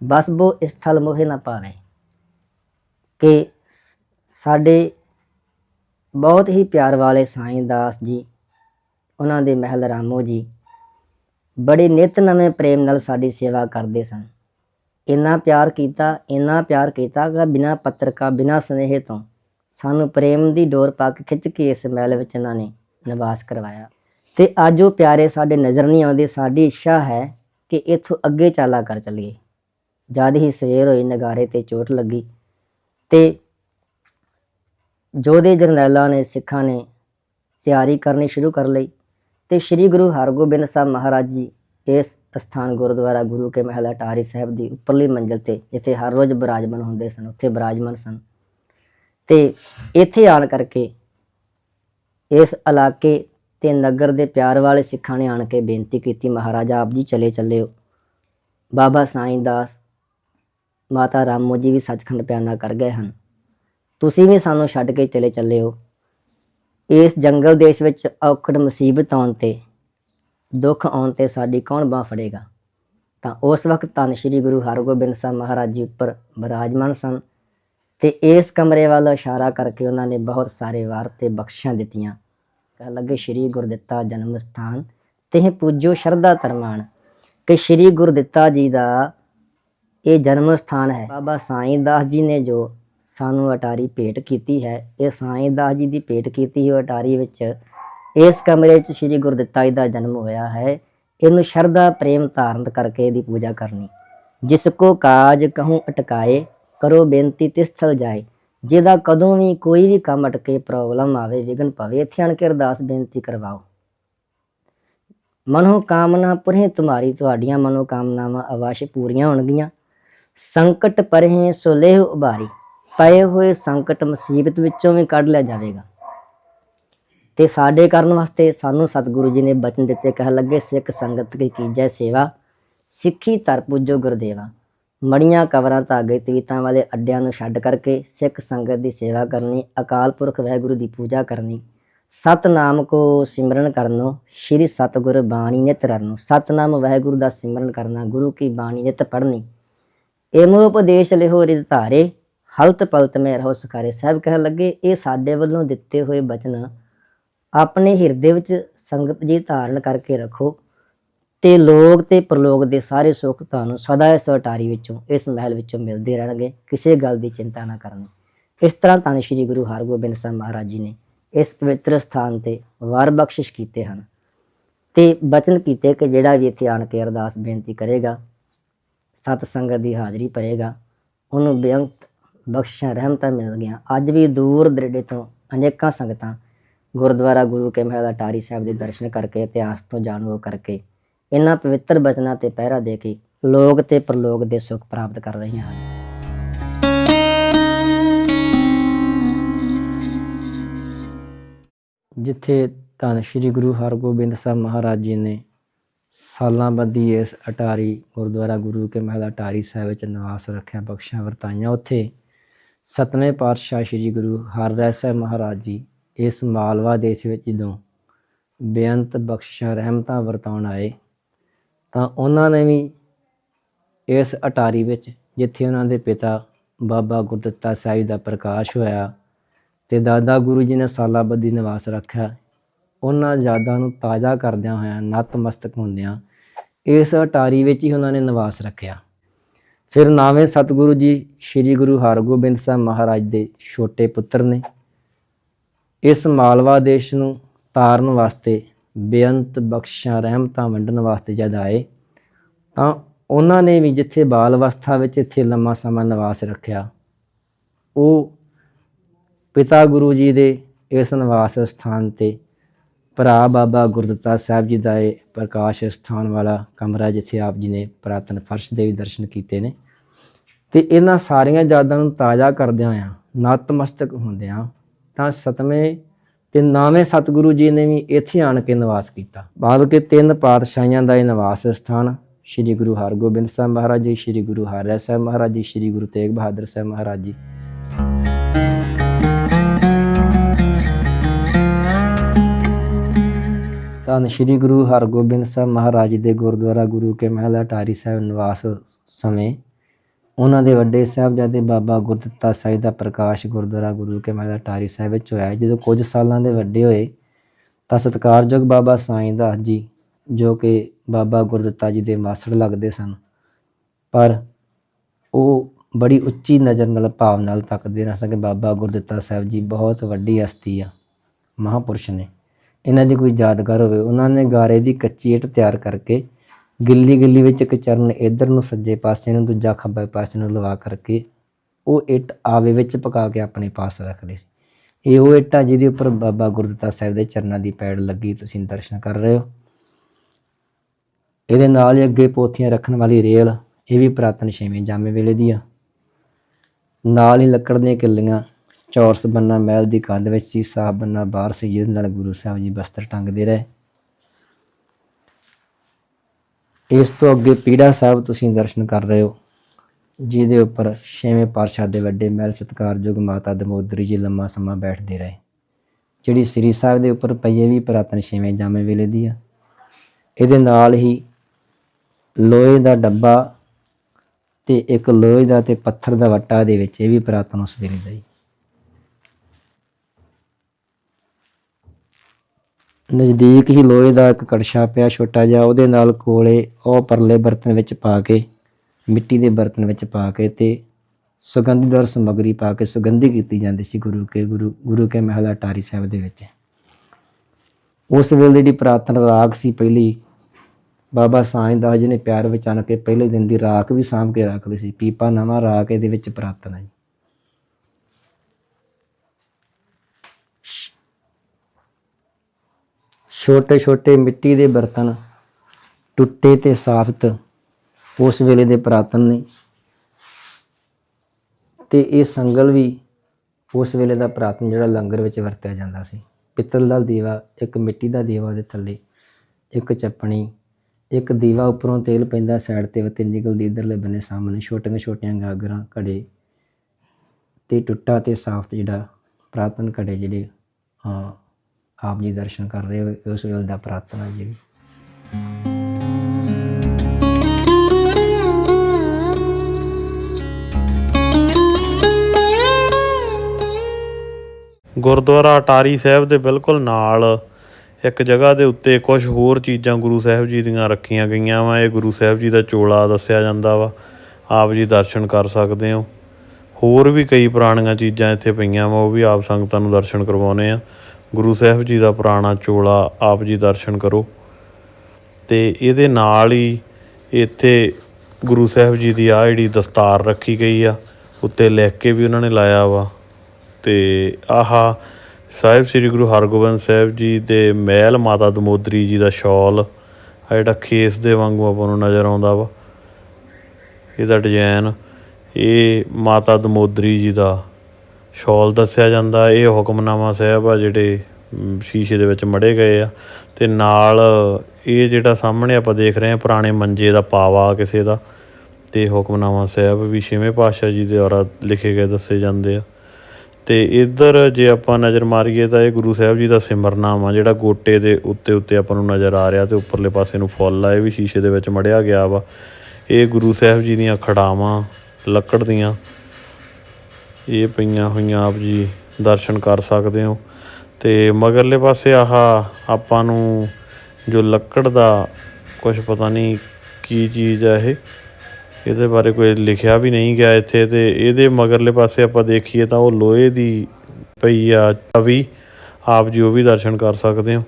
ਬਸਬੋ ਸਥਲ ਮੋਹਿ ਨ ਪਾਵੇ। ਕਿ ਸਾਡੇ ਬਹੁਤ ਹੀ ਪਿਆਰ ਵਾਲੇ ਸਾਈਂ ਦਾਸ ਜੀ, ਉਹਨਾਂ ਦੇ ਮਹਿਲ ਰਾਮੋ ਜੀ, ਬੜੇ ਨਿਤ ਨਵੇਂ ਪ੍ਰੇਮ ਨਾਲ ਸਾਡੀ ਸੇਵਾ ਕਰਦੇ ਸਨ। ਇੰਨਾ ਪਿਆਰ ਕੀਤਾ, ਇੰਨਾ ਪਿਆਰ ਕੀਤਾ ਕਿ ਬਿਨਾਂ ਪੱਤਰਕਾ, ਬਿਨਾਂ ਸੁਨੇਹੇ ਤੋਂ ਸਾਨੂੰ ਪ੍ਰੇਮ ਦੀ ਡੋਰ ਪਾ ਕੇ ਖਿੱਚ ਕੇ ਇਸ ਮਹਿਲ ਵਿੱਚ ਇਹਨਾਂ ਨੇ ਨਿਵਾਸ ਕਰਵਾਇਆ। ਤੇ ਅੱਜ ਉਹ ਪਿਆਰੇ ਸਾਡੇ ਨਜ਼ਰ ਨਹੀਂ ਆਉਂਦੇ, ਸਾਡੀ ਇੱਛਾ ਹੈ ਕਿ ਇੱਥੋਂ ਅੱਗੇ ਚਾਲਾ ਕਰ ਚੱਲੀਏ। ਜਦ ਹੀ ਸਵੇਰ ਹੋਈ, ਨਗਾਰੇ ਤੇ ਚੋਟ ਲੱਗੀ ਤੇ ਜੋਧੇ ਜਰਨੈਲਾਂ ਨੇ, ਸਿੱਖਾਂ ਨੇ ਤਿਆਰੀ ਕਰਨੀ ਸ਼ੁਰੂ ਕਰ ਲਈ ਤੇ ਸ੍ਰੀ ਗੁਰੂ ਹਰਗੋਬਿੰਦ ਸਾਹਿਬ ਮਹਾਰਾਜ ਜੀ ਇਸ ਸਥਾਨ ਗੁਰਦੁਆਰਾ ਗੁਰੂ ਕੇ ਮਹਿਲਾ ਅਟਾਰੀ ਸਾਹਿਬ ਦੀ ਉੱਪਰਲੀ ਮੰਜ਼ਲ ਤੇ, ਜਿੱਥੇ ਹਰ ਰੋਜ਼ ਬਰਾਜਮਨ ਹੁੰਦੇ ਸਨ, ਉੱਥੇ ਬਰਾਜਮਨ ਸਨ। ਤੇ ਇੱਥੇ ਆਣ ਕਰਕੇ ਇਸ ਇਲਾਕੇ ਤੇ ਨਗਰ ਦੇ ਪਿਆਰ ਵਾਲੇ ਸਿੱਖਾਂ ਨੇ ਆਣ ਕੇ ਬੇਨਤੀ ਕੀਤੀ, ਮਹਾਰਾਜਾ ਆਪ ਜੀ ਚਲੇ ਚੱਲਿਓ। ਬਾਬਾ ਸਾਈਂ ਦਾਸ, ਮਾਤਾ ਰਾਮੋ ਜੀ ਵੀ ਸੱਚਖੰਡ ਪਿਆਨਾ ਕਰ ਗਏ ਹਨ। ਤੁਸੀਂ ਵੀ ਸਾਨੂੰ ਛੱਡ ਕੇ ਚਲੇ ਚੱਲਿਓ। ਇਸ ਜੰਗਲ ਦੇਸ਼ ਵਿੱਚ ਔਖੜ ਮੁਸੀਬਤ ਆਉਣ ਤੇ, ਦੁੱਖ ਆਉਣ ਤੇ ਸਾਡੀ ਕੌਣ ਬਾਹ ਫੜੇਗਾ? ਤਾਂ ਉਸ ਵਕਤ ਧੰਨ ਸ਼੍ਰੀ ਗੁਰੂ ਹਰਗੋਬਿੰਦ ਸਾਹਿਬ ਮਹਾਰਾਜ ਜੀ ਉੱਪਰ ਬਿਰਾਜਮਾਨ ਸਨ ਤੇ ਇਸ ਕਮਰੇ ਵੱਲ ਇਸ਼ਾਰਾ ਕਰਕੇ ਉਹਨਾਂ ਨੇ ਬਹੁਤ ਸਾਰੇ ਵਾਰ ਤੇ ਬਖਸ਼ਾਂ ਦਿੱਤੀਆਂ। ਕਹਿ ਲੱਗੇ ਸ਼੍ਰੀ ਗੁਰਦਿੱਤਾ ਜਨਮ ਸਥਾਨ, ਤੇ ਪੂਜੋ ਸ਼ਰਧਾ ਤਰਮਾਨ, ਕਿ ਸ਼੍ਰੀ ਗੁਰਦਿੱਤਾ ਜੀ ਦਾ ਇਹ ਜਨਮ ਸਥਾਨ ਹੈ। ਬਾਬਾ ਸਾਈਂ ਦਾਸ ਜੀ ਨੇ ਜੋ ਸਾਨੂੰ ਅਟਾਰੀ ਭੇਟ ਕੀਤੀ ਹੈ, ਇਹ ਸਾਈਂ ਦਾਸ ਜੀ ਦੀ ਭੇਟ ਕੀਤੀ ਹੋਈ ਅਟਾਰੀ ਵਿੱਚ ਇਸ ਕਮਰੇ ਵਿੱਚ ਸ੍ਰੀ ਗੁਰਦਿੱਤਾ ਜੀ ਦਾ ਜਨਮ ਹੋਇਆ ਹੈ। ਇਹਨੂੰ ਸ਼ਰਧਾ, ਪ੍ਰੇਮ ਧਾਰਨ ਕਰਕੇ ਇਹਦੀ ਪੂਜਾ ਕਰਨੀ। ਜਿਸ ਕੋ ਕਾਜ ਕਹੂੰ ਅਟਕਾਏ, ਕਰੋ ਬੇਨਤੀ ਤਿਸ ਥਲ ਜਾਏ। ਜਿਹਦਾ ਕਦੋਂ ਵੀ ਕੋਈ ਵੀ ਕੰਮ ਅਟਕੇ ਪ੍ਰੋਬਲਮ ਆਵੇ ਵਿਗਨ ਪਵੇ, ਇੱਥੇ ਆਣ ਕੇ ਅਰਦਾਸ ਬੇਨਤੀ ਕਰਵਾਓ। ਮਨੋ ਕਾਮਨਾ ਪੁਰੇ ਤੁਮਾਰੀ, ਤੁਹਾਡੀਆਂ ਮਨੋ ਕਾਮਨਾਵਾਂ ਅਵਸ਼ ਪੂਰੀਆਂ ਹੋਣਗੀਆਂ। ਸੰਕਟ ਪਰਹੇ ਸੁਲੇਹ ਉਬਾਰੀ ਪਏ ਹੋਏ ਸੰਕਟ ਮੁਸੀਬਤ ਵਿੱਚੋਂ ਵੀ ਕੱਢ ਲਿਆ ਜਾਵੇਗਾ। ਤੇ ਸਾਡੇ ਕਰਨ ਵਾਸਤੇ ਸਾਨੂੰ ਸਤਿਗੁਰੂ ਜੀ ਨੇ ਬਚਨ ਦਿੱਤੇ ਕਹਿ ਲੱਗੇ, ਸਿੱਖ ਸੰਗਤ ਕੀ ਕੀਜੈ ਸੇਵਾ, ਸਿੱਖੀ ਤਰ ਪੁੱਜੋ ਗੁਰਦੇਵਾ। ਮੜੀਆਂ ਕਵਰਾਂ ਧਾਗੇ ਤਵੀਤਾਂ ਵਾਲੇ ਅੱਡਿਆਂ ਨੂੰ ਛੱਡ ਕਰਕੇ ਸਿੱਖ ਸੰਗਤ ਦੀ ਸੇਵਾ ਕਰਨੀ, ਅਕਾਲ ਪੁਰਖ ਵਾਹਿਗੁਰੂ ਦੀ ਪੂਜਾ ਕਰਨੀ। ਸਤਨਾਮ ਕੋ ਸਿਮਰਨ ਕਰਨੋ, ਸ਼੍ਰੀ ਸਤਿਗੁਰ ਬਾਣੀ ਨਿਤ ਰਰਨੋ। ਸਤਨਾਮ ਵਾਹਿਗੁਰੂ ਦਾ ਸਿਮਰਨ ਕਰਨਾ, ਗੁਰੂ ਕੀ ਬਾਣੀ ਨਿਤ ਪੜ੍ਹਨੀ। ਏਮੋ ਉਪਦੇਸ਼ ਲਿਹੋ ਰਿਦ ਧਾਰੇ, ਹਲਤ ਪਲਤ ਮੇ ਰਹੋ ਸਖਾਰੇ। ਸਾਹਿਬ ਕਹਿਣ ਲੱਗੇ, ਇਹ ਸਾਡੇ ਵੱਲੋਂ ਦਿੱਤੇ ਹੋਏ ਬਚਨ ਆਪਣੇ ਹਿਰਦੇ ਵਿੱਚ ਸੰਗਤ ਜੀ ਧਾਰਨ ਕਰਕੇ ਰੱਖੋ। ਤੇ ਲੋਕ ਤੇ ਪ੍ਰਲੋਕ ਦੇ ਸਾਰੇ ਸੁੱਖ ਤੁਹਾਨੂੰ ਸਦਾ ਇਸ ਅਟਾਰੀ ਵਿੱਚੋਂ, ਇਸ ਮਹਿਲ ਵਿੱਚੋਂ ਮਿਲਦੇ ਰਹਿਣਗੇ, ਕਿਸੇ ਗੱਲ ਦੀ ਚਿੰਤਾ ਨਾ ਕਰਨੀ। ਇਸ ਤਰ੍ਹਾਂ ਤਾਂ ਸ੍ਰੀ ਗੁਰੂ ਹਰਗੋਬਿੰਦ ਸਾਹਿਬ ਮਹਾਰਾਜ ਜੀ ਨੇ ਇਸ ਪਵਿੱਤਰ ਸਥਾਨ ਤੇ ਵਾਰ ਬਖਸ਼ਿਸ਼ ਕੀਤੇ ਹਨ ਤੇ ਬਚਨ ਕੀਤੇ ਕਿ ਜਿਹੜਾ ਵੀ ਇੱਥੇ ਆਣ ਕੇ ਅਰਦਾਸ ਬੇਨਤੀ ਕਰੇਗਾ, ਸਤ ਸੰਗਤ ਦੀ ਹਾਜ਼ਰੀ ਭਰੇਗਾ, ਉਹਨੂੰ ਬੇਅੰਤ ਬਖਸ਼ਾਂ ਰਹਿਮਤਾਂ ਮਿਲਣਗੀਆਂ। ਅੱਜ ਵੀ ਦੂਰ ਦਰੇਡੇ ਤੋਂ ਅਨੇਕਾਂ ਸੰਗਤਾਂ ਗੁਰਦੁਆਰਾ ਗੁਰੂ ਕੇ ਮਹਿਲ ਅਟਾਰੀ ਸਾਹਿਬ ਦੇ ਦਰਸ਼ਨ ਕਰਕੇ, ਇਤਿਹਾਸ ਤੋਂ ਜਾਣੂ ਕਰਕੇ ਇਹਨਾਂ ਪਵਿੱਤਰ ਬਚਨਾਂ ਤੇ ਪਹਿਰਾ ਦੇ ਕੇ ਲੋਕ ਤੇ ਪ੍ਰਲੋਕ ਦੇ ਸੁੱਖ ਪ੍ਰਾਪਤ ਕਰ ਰਹੀਆਂ ਹਨ। ਜਿੱਥੇ ਧੰਨ ਸ਼੍ਰੀ ਗੁਰੂ ਹਰਗੋਬਿੰਦ ਸਾਹਿਬ ਮਹਾਰਾਜ ਜੀ ਨੇ ਸਾਲਾਂ ਬੱਧੀ ਇਸ ਅਟਾਰੀ ਗੁਰਦੁਆਰਾ ਗੁਰੂ ਕੇ ਮਹਿਲ ਅਟਾਰੀ ਸਾਹਿਬ ਵਿੱਚ ਨਿਵਾਸ ਰੱਖਿਆ ਬਖਸ਼ਾਂ ਵਰਤਾਈਆਂ, ਉੱਥੇ ਸਤਵੇਂ ਪਾਤਸ਼ਾਹ ਸ਼੍ਰੀ ਗੁਰੂ ਹਰਰਾਏ ਸਾਹਿਬ ਮਹਾਰਾਜ ਜੀ ਇਸ ਮਾਲਵਾ ਦੇਸ਼ ਵਿੱਚ ਜਦੋਂ ਬੇਅੰਤ ਬਖਸ਼ਾਂ ਰਹਿਮਤਾਂ ਵਰਤਾਉਣ ਆਏ ਤਾਂ ਉਹਨਾਂ ਨੇ ਵੀ ਇਸ ਅਟਾਰੀ ਵਿੱਚ, ਜਿੱਥੇ ਉਹਨਾਂ ਦੇ ਪਿਤਾ ਬਾਬਾ ਗੁਰਦੱਤਾ ਸਾਹਿਬ ਦਾ ਪ੍ਰਕਾਸ਼ ਹੋਇਆ ਤੇ ਦਾਦਾ ਗੁਰੂ ਜੀ ਨੇ ਸਾਲਾ ਨਿਵਾਸ ਰੱਖਿਆ, ਉਹਨਾਂ ਯਾਦਾਂ ਨੂੰ ਤਾਜ਼ਾ ਕਰਦਿਆਂ ਹੋਇਆਂ ਨਤਮਸਤਕ ਹੁੰਦਿਆਂ ਇਸ ਅਟਾਰੀ ਵਿੱਚ ਹੀ ਉਹਨਾਂ ਨੇ ਨਿਵਾਸ ਰੱਖਿਆ। ਫਿਰ ਨਾਵੇਂ ਸਤਿਗੁਰੂ ਜੀ, ਸ੍ਰੀ ਗੁਰੂ ਹਰਗੋਬਿੰਦ ਸਾਹਿਬ ਮਹਾਰਾਜ ਦੇ ਛੋਟੇ ਪੁੱਤਰ ਨੇ ਇਸ ਮਾਲਵਾ ਦੇਸ਼ ਨੂੰ ਤਾਰਨ ਵਾਸਤੇ ਬੇਅੰਤ ਬਖਸ਼ਾਂ ਰਹਿਮਤਾਂ ਵੰਡਣ ਵਾਸਤੇ ਜਦ ਆਏ, ਤਾਂ ਉਹਨਾਂ ਨੇ ਵੀ ਜਿੱਥੇ ਬਾਲ ਅਵਸਥਾ ਵਿੱਚ ਇੱਥੇ ਲੰਮਾ ਸਮਾਂ ਨਿਵਾਸ ਰੱਖਿਆ, ਉਹ ਪਿਤਾ ਗੁਰੂ ਜੀ ਦੇ ਇਸ ਨਿਵਾਸ ਸਥਾਨ ਤੇ ਭਰਾ ਬਾਬਾ ਗੁਰਦਿੱਤਾ ਸਾਹਿਬ ਜੀ ਦਾ ਇਹ ਪ੍ਰਕਾਸ਼ ਸਥਾਨ ਵਾਲਾ ਕਮਰਾ ਜਿੱਥੇ ਆਪ ਜੀ ਨੇ ਪ੍ਰਾਤਨ ਫਰਸ਼ ਦੇ ਵੀ ਦਰਸ਼ਨ ਕੀਤੇ ਨੇ। ਤੇ ਇਹਨਾਂ ਸਾਰੀਆਂ ਯਾਦਾਂ ਨੂੰ ਤਾਜ਼ਾ ਕਰਦਿਆਂ ਆ ਨਤਮਸਤਕ ਹੁੰਦਿਆਂ ਤਾਂ ਸਤਵੇਂ ਤੇ ਨਾਵੇਂ ਸਤਿਗੁਰੂ ਜੀ ਨੇ ਵੀ ਇੱਥੇ ਆਣ ਕੇ ਨਿਵਾਸ ਕੀਤਾ। ਬਾਅਦ ਕੇ ਤਿੰਨ ਪਾਤਸ਼ਾਹੀਆਂ ਦਾ ਇਹ ਨਿਵਾਸ ਸਥਾਨ ਸ੍ਰੀ ਗੁਰੂ ਹਰਗੋਬਿੰਦ ਸਾਹਿਬ ਮਹਾਰਾਜ ਜੀ, ਸ੍ਰੀ ਗੁਰੂ ਹਰਿ ਸਾਹਿਬ ਮਹਾਰਾਜ ਜੀ, ਸ੍ਰੀ ਗੁਰੂ ਤੇਗ ਬਹਾਦਰ ਸਾਹਿਬ ਮਹਾਰਾਜ ਜੀ। ਧੰਨ ਸ਼੍ਰੀ ਗੁਰੂ ਹਰਗੋਬਿੰਦ ਸਾਹਿਬ ਮਹਾਰਾਜ ਦੇ ਗੁਰਦੁਆਰਾ ਗੁਰੂ ਕੇ ਮਹਿਲਾ ਅਟਾਰੀ ਸਾਹਿਬ ਨਿਵਾਸ ਸਮੇਂ ਉਹਨਾਂ ਦੇ ਵੱਡੇ ਸਾਹਿਬਜ਼ਾਦੇ ਬਾਬਾ ਗੁਰਦਿੱਤਾ ਸਾਹਿਬ ਦਾ ਪ੍ਰਕਾਸ਼ ਗੁਰਦੁਆਰਾ ਗੁਰੂ ਕੇ ਮਹਿਲ ਅਟਾਰੀ ਸਾਹਿਬ ਵਿੱਚ ਹੋਇਆ ਜਦੋਂ ਕੁਝ ਸਾਲਾਂ ਦੇ ਵੱਡੇ ਹੋਏ ਤਾਂ ਸਤਿਕਾਰਯੋਗ ਬਾਬਾ ਸਾਈਂ ਦਾਸ ਜੀ, ਜੋ ਕਿ ਬਾਬਾ ਗੁਰਦਿੱਤਾ ਜੀ ਦੇ ਮਾਸੜ ਲੱਗਦੇ ਸਨ, ਪਰ ਉਹ ਬੜੀ ਉੱਚੀ ਨਜ਼ਰ ਨਾਲ ਭਾਵ ਨਾਲ ਤੱਕਦੇ ਨਾ ਸਕੇ ਬਾਬਾ ਗੁਰਦਿੱਤਾ ਸਾਹਿਬ ਜੀ ਬਹੁਤ ਵੱਡੀ ਹਸਤੀ ਆ, ਮਹਾਪੁਰਸ਼ ਨੇ। ਇਹਨਾਂ ਦੀ ਕੋਈ ਯਾਦਗਾਰ ਹੋਵੇ, ਉਹਨਾਂ ਨੇ ਗਾਰੇ ਦੀ ਕੱਚੀ ਇੱਟ ਤਿਆਰ ਕਰਕੇ ਗਿੱਲੀ ਗਿੱਲੀ ਵਿੱਚ ਇੱਕ ਚਰਨ ਇਧਰ ਨੂੰ ਸੱਜੇ ਪਾਸੇ ਨੂੰ, ਦੂਜਾ ਖੱਬੇ ਪਾਸੇ ਨੂੰ ਲਵਾ ਕਰਕੇ ਉਹ ਇੱਟ ਆਵੇ ਵਿੱਚ ਪਕਾ ਕੇ ਆਪਣੇ ਪਾਸ ਰੱਖਦੇ ਸੀ। ਇਹ ਉਹ ਇੱਟ ਆ ਜਿਹਦੇ ਉੱਪਰ ਬਾਬਾ ਗੁਰਦਿੱਤਾ ਸਾਹਿਬ ਦੇ ਚਰਨਾਂ ਦੀ ਪੈੜ ਲੱਗੀ, ਤੁਸੀਂ ਦਰਸ਼ਨ ਕਰ ਰਹੇ ਹੋ। ਇਹਦੇ ਨਾਲ ਹੀ ਅੱਗੇ ਪੋਥੀਆਂ ਰੱਖਣ ਵਾਲੀ ਰੇਲ, ਇਹ ਵੀ ਪ੍ਰਾਤਨ ਛੇਵੇਂ ਜਾਮੇ ਵੇਲੇ ਦੀ ਆ ਨਾਲ ਹੀ ਲੱਕੜ ਦੀਆਂ ਕਿੱਲੀਆਂ, ਚੌਰਸ ਬੰਨਾ ਮਹਿਲ ਦੀ ਕੰਧ ਵਿੱਚ ਸੀ ਸਾਹਿਬ ਬੰਨਾ ਬਾਹਰ ਸੀ, ਜਿਹਦੇ ਨਾਲ ਗੁਰੂ ਸਾਹਿਬ ਜੀ ਬਸਤਰ ਟੰਗਦੇ ਰਹੇ। ਇਸ ਤੋਂ ਅੱਗੇ ਪੀੜਾ ਸਾਹਿਬ ਤੁਸੀਂ ਦਰਸ਼ਨ ਕਰ ਰਹੇ ਹੋ, ਜਿਹਦੇ ਉੱਪਰ ਛੇਵੇਂ ਪਾਤਸ਼ਾਹ ਦੇ ਵੱਡੇ ਮਹਿਲ ਸਤਿਕਾਰਯੋਗ ਮਾਤਾ ਦਮੋਦਰੀ ਜੀ ਲੰਮਾ ਸਮਾਂ ਬੈਠਦੇ ਰਹੇ, ਜਿਹੜੀ ਸ੍ਰੀ ਸਾਹਿਬ ਦੇ ਉੱਪਰ ਪਈ ਹੈ ਵੀ ਪ੍ਰਾਤਨ ਛੇਵੇਂ ਜਾਮੇ ਵੇਲੇ ਦੀ ਆ। ਇਹਦੇ ਨਾਲ ਹੀ ਲੋਹੇ ਦਾ ਡੱਬਾ ਤੇ ਇੱਕ ਲੋਹੇ ਦਾ ਤੇ ਪੱਥਰ ਦਾ ਵੱਟਾ ਦੇ ਵਿੱਚ ਇਹ ਵੀ ਪ੍ਰਾਤਨ ਉਸ ਵੇਲੇ ਦਾ ਹੀ। ਨਜ਼ਦੀਕ ਹੀ ਲੋਹੇ ਦਾ ਇੱਕ ਕੜਛਾ ਪਿਆ ਛੋਟਾ ਜਿਹਾ, ਉਹਦੇ ਨਾਲ ਕੋਲੇ ਉਹ ਪਰਲੇ ਬਰਤਨ ਵਿੱਚ ਪਾ ਕੇ, ਮਿੱਟੀ ਦੇ ਬਰਤਨ ਵਿੱਚ ਪਾ ਕੇ ਤੇ ਸੁਗੰਧੀਦਾਰ ਸਮੱਗਰੀ ਪਾ ਕੇ ਸੁਗੰਧੀ ਕੀਤੀ ਜਾਂਦੀ ਸੀ ਗੁਰੂ ਕੇ, ਗੁਰੂ ਗੁਰੂ ਕੇ ਮਹਿਲ ਅਟਾਰੀ ਸਾਹਿਬ ਦੇ ਵਿੱਚ। ਉਸ ਵੇਲੇ ਦੀ ਜਿਹੜੀ ਪ੍ਰਾਰਥਨਾ ਰਾਗ ਸੀ ਪਹਿਲੀ। ਬਾਬਾ ਸਾਈਂ ਦਾਸ ਜੀ ਨੇ ਪਿਆਰ ਵਿੱਚ ਆਣ ਕੇ ਪਹਿਲੇ ਦਿਨ ਦੀ ਰਾਖ ਵੀ ਸਾਂਭ ਕੇ ਰੱਖ ਲਈ ਸੀ। ਪੀਪਾ ਨਵਾਂ ਰਾਖ ਇਹਦੇ ਵਿੱਚ ਪ੍ਰਾਰਥਨਾ ਜੀ ਛੋਟੇ ਛੋਟੇ ਮਿੱਟੀ ਦੇ ਬਰਤਨ ਟੁੱਟੇ ਤੇ ਸਾਫ਼ਤ ਉਸ ਵੇਲੇ ਦੇ ਪ੍ਰਾਤਨ ਨੇ। ਤੇ ਇਹ ਸੰਗਲ ਵੀ ਉਸ ਵੇਲੇ ਦਾ ਪ੍ਰਾਤਨ ਜਿਹੜਾ ਲੰਗਰ ਵਿੱਚ ਵਰਤਿਆ ਜਾਂਦਾ ਸੀ। ਪਿੱਤਲ ਦਾ ਦੀਵਾ ਇੱਕ ਮਿੱਟੀ ਦਾ ਦੀਵਾ ਉਹਦੇ ਥੱਲੇ ਇੱਕ ਚੱਪਣੀ ਇੱਕ ਦੀਵਾ ਉੱਪਰੋਂ ਤੇਲ ਪੈਂਦਾ ਸਾਈਡ ਤੇ ਵਤੇ ਨਿਕਲਦੀ ਇਧਰਲੇ ਬੰਨੇ ਸਾਹਮਣੇ ਛੋਟੀਆਂ ਛੋਟੀਆਂ ਗਾਗਰਾਂ ਘੜੇ ਤੇ ਟੁੱਟਾ ਤੇ ਸਾਫਤ ਜਿਹੜਾ ਪ੍ਰਾਤਨ ਘੜੇ ਜਿਹੜੇ ਅਹ, ਆਪ ਜੀ ਦਰਸ਼ਨ ਕਰ ਰਹੇ ਹੋ, ਉਸ ਵੇਲੇ ਦਾ ਪ੍ਰਾਤਨ ਜੀ। ਗੁਰਦੁਆਰਾ ਅਟਾਰੀ ਸਾਹਿਬ ਦੇ ਬਿਲਕੁਲ ਨਾਲ ਇੱਕ ਜਗ੍ਹਾ ਦੇ ਉੱਤੇ ਕੁਝ ਹੋਰ ਚੀਜ਼ਾਂ ਗੁਰੂ ਸਾਹਿਬ ਜੀ ਦੀਆਂ ਰੱਖੀਆਂ ਗਈਆਂ ਵਾ। ਇਹ ਗੁਰੂ ਸਾਹਿਬ ਜੀ ਦਾ ਚੋਲਾ ਦੱਸਿਆ ਜਾਂਦਾ ਵਾ। ਆਪ ਜੀ ਦਰਸ਼ਨ ਕਰ ਸਕਦੇ ਹੋ। ਹੋਰ ਵੀ ਕਈ ਪੁਰਾਣੀਆਂ ਚੀਜ਼ਾਂ ਇੱਥੇ ਪਈਆਂ ਵਾ, ਉਹ ਵੀ ਆਪ ਸੰਗਤਾਂ ਨੂੰ ਦਰਸ਼ਨ ਕਰਵਾਉਨੇ ਆ। ਗੁਰੂ ਸਾਹਿਬ ਜੀ ਦਾ ਪੁਰਾਣਾ ਚੋਲਾ ਆਪ ਜੀ ਦਰਸ਼ਨ ਕਰੋ। ਤੇ ਇਹਦੇ ਨਾਲ ਹੀ ਇੱਥੇ ਗੁਰੂ ਸਾਹਿਬ ਜੀ ਦੀ ਆ ਜਿਹੜੀ ਦਸਤਾਰ ਰੱਖੀ ਗਈ ਆ, ਉੱਤੇ ਲਿਖ ਕੇ ਵੀ ਉਹਨਾਂ ਨੇ ਲਾਇਆ ਵਾ। ਤੇ ਆਹਾ ਸਾਹਿਬ ਸ੍ਰੀ ਗੁਰੂ ਹਰਗੋਬਿੰਦ ਸਾਹਿਬ ਜੀ ਦੇ ਮਹਿਲ ਮਾਤਾ ਦਮੋਦਰੀ ਜੀ ਦਾ ਸ਼ਾਲ ਆ ਜਿਹੜਾ ਖੇਸ ਦੇ ਵਾਂਗੂ ਆਪਾਂ ਨੂੰ ਨਜ਼ਰ ਆਉਂਦਾ ਵਾ। ਇਹਦਾ ਡਿਜ਼ਾਈਨ ਇਹ ਮਾਤਾ ਦਮੋਦਰੀ ਜੀ ਦਾ ਸ਼ਾਲ ਦੱਸਿਆ ਜਾਂਦਾ, ਇਹ ਹੁਕਮਨਾਮਾ ਸਾਹਿਬ ਆ ਜਿਹੜੇ ਸ਼ੀਸ਼ੇ ਦੇ ਵਿੱਚ ਮੜੇ ਗਏ ਆ। ਤੇ ਨਾਲ ਇਹ ਜਿਹੜਾ ਸਾਹਮਣੇ ਆਪਾਂ ਦੇਖ ਰਹੇ ਹਾਂ ਪੁਰਾਣੇ ਮੰਜੇ ਦਾ ਪਾਵਾ ਕਿਸੇ ਦਾ, ਤੇ ਹੁਕਮਨਾਮਾ ਸਾਹਿਬ ਵੀ ਛੇਵੇਂ ਪਾਤਸ਼ਾਹ ਜੀ ਦੇ ਦੁਆਰਾ ਲਿਖੇ ਗਏ ਦੱਸੇ ਜਾਂਦੇ ਆ। ਤੇ ਇੱਧਰ ਜੇ ਆਪਾਂ ਨਜ਼ਰ ਮਾਰੀਏ ਤਾਂ ਇਹ ਗੁਰੂ ਸਾਹਿਬ ਜੀ ਦਾ ਸਿਮਰਨਾਮਾ ਜਿਹੜਾ ਗੋਟੇ ਦੇ ਉੱਤੇ ਉੱਤੇ ਆਪਾਂ ਨੂੰ ਨਜ਼ਰ ਆ ਰਿਹਾ ਤੇ ਉੱਪਰਲੇ ਪਾਸੇ ਨੂੰ ਫੁੱਲ ਆ, ਇਹ ਵੀ ਸ਼ੀਸ਼ੇ ਦੇ ਵਿੱਚ ਮੜਿਆ ਗਿਆ ਵਾ। ਇਹ ਗੁਰੂ ਸਾਹਿਬ ਜੀ ਦੀਆਂ ਖੜਾਵਾਂ, ਲੱਕੜ ਦੀਆਂ। ਇਹ ਪਈਆਂ ਹੋਈਆਂ ਆਪ ਜੀ ਦਰਸ਼ਨ ਕਰ ਸਕਦੇ ਹੋ। ਤੇ ਮਗਰਲੇ ਪਾਸੇ ਆਹ ਆਪਾਂ ਨੂੰ ਜੋ ਲੱਕੜ ਦਾ ਕੁਝ ਪਤਾ ਨਹੀਂ ਕੀ ਚੀਜ਼ ਹੈ ਇਹ, ਇਹਦੇ ਬਾਰੇ ਕੋਈ ਲਿਖਿਆ ਵੀ ਨਹੀਂ ਗਿਆ ਇੱਥੇ ਤੇ ਇਹਦੇ ਮਗਰਲੇ ਪਾਸੇ ਆਪਾਂ ਦੇਖੀਏ ਤਾਂ ਉਹ ਲੋਹੇ ਦੀ ਪਈ ਆ ਤਵੀ, ਆਪ ਜੀ ਉਹ ਵੀ ਦਰਸ਼ਨ ਕਰ ਸਕਦੇ ਹੋ।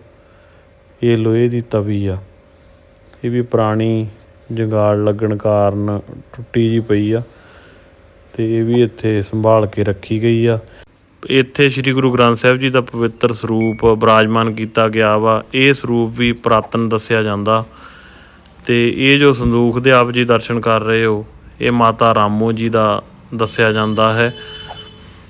ਇਹ ਲੋਹੇ ਦੀ ਤਵੀ ਆ। ਇਹ ਵੀ ਪੁਰਾਣੀ ਜੰਗਾਲ ਲੱਗਣ ਕਾਰਨ ਟੁੱਟੀ ਜੀ ਪਈ ਆ। ਤੇ ਇਹ ਵੀ ਇੱਥੇ ਸੰਭਾਲ ਕੇ ਰੱਖੀ ਗਈ ਆ। ਇੱਥੇ ਸ੍ਰੀ ਗੁਰੂ ਗ੍ਰੰਥ ਸਾਹਿਬ ਜੀ ਦਾ ਪਵਿੱਤਰ ਸਰੂਪ ਬਿਰਾਜਮਾਨ ਕੀਤਾ ਗਿਆ ਵਾ। ਇਹ ਸਰੂਪ ਵੀ ਪੁਰਾਤਨ ਦੱਸਿਆ ਜਾਂਦਾ। ਤੇ ਇਹ ਜੋ ਸੰਦੂਖ ਦੇ ਆਪ ਜੀ ਦਰਸ਼ਨ ਕਰ ਰਹੇ ਹੋ, ਇਹ ਮਾਤਾ ਰਾਮੋ ਜੀ ਦਾ ਦੱਸਿਆ ਜਾਂਦਾ ਹੈ।